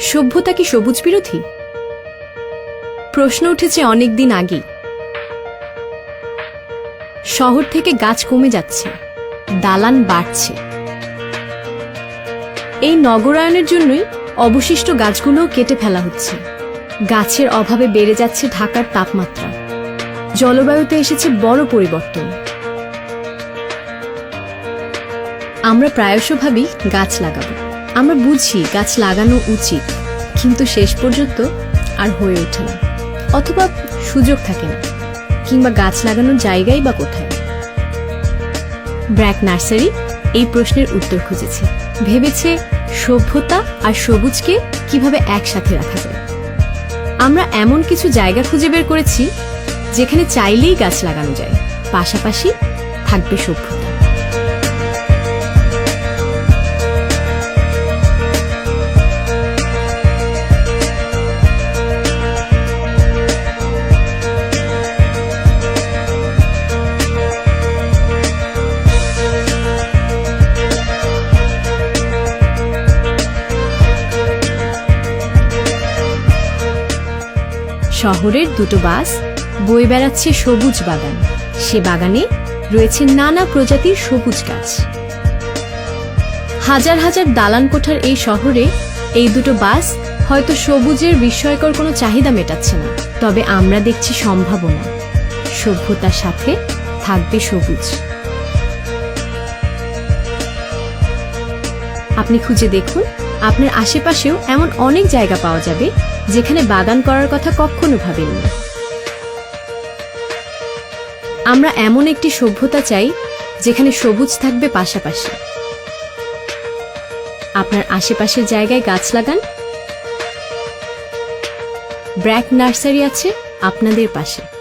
সভ্যতা কি সবুজ বিরোধী? প্রশ্ন উঠেছে অনেক দিন আগেই। শহর থেকে গাছ কমে যাচ্ছে, দালান বাড়ছে। এই নগরায়নের জন্যই অবশিষ্ট গাছগুলোও কেটে ফেলা হচ্ছে। গাছের অভাবে বেড়ে যাচ্ছে ঢাকার তাপমাত্রা। জলবায়ুতে এসেছে বড় পরিবর্তন। আমরা প্রায়শ ভাবি গাছ লাগাবো। আমরা বুঝি গাছ লাগানো উচিত, কিন্তু শেষ পর্যন্ত আর হয়ে ওঠে না, অথবা সুযোগ থাকে না, কিংবা গাছ লাগানোর জায়গাই বা কোথায়? ব্র্যাক নার্সারি এই প্রশ্নের উত্তর খুঁজেছে। ভেবেছে সভ্যতা আর সবুজকে কীভাবে একসাথে রাখা যায়? আমরা এমন কিছু জায়গা খুঁজে বের করেছি, যেখানে চাইলেই গাছ লাগানো যায়, পাশাপাশি থাকবে সভ্যতা। শহরের দুটো বাস, বয়ে বেড়াচ্ছে সবুজ বাগান। সে বাগানে রয়েছে নানা প্রজাতির সবুজ গাছ। হাজার হাজার দালান কোঠার এই শহরে এই দুটো বাস হয়তো সবুজের বিস্ময়কর কোনো চাহিদা মেটাচ্ছে না। তবে আমরা দেখছি সম্ভাবনা। সভ্যতার সাথে থাকবে সবুজ। আপনি খুঁজে দেখুন আপনার আশেপাশেও এমন অনেক জায়গা পাওয়া যাবে যেখানে বাগান করার কথা কখনো ভাবেননি। আমরা এমন একটি সভ্যতা চাই যেখানে সবুজ থাকবে পাশাপাশি। আপনার আশেপাশের জায়গায় গাছ লাগান। ব্র্যাক নার্সারি আছে আপনাদের পাশে।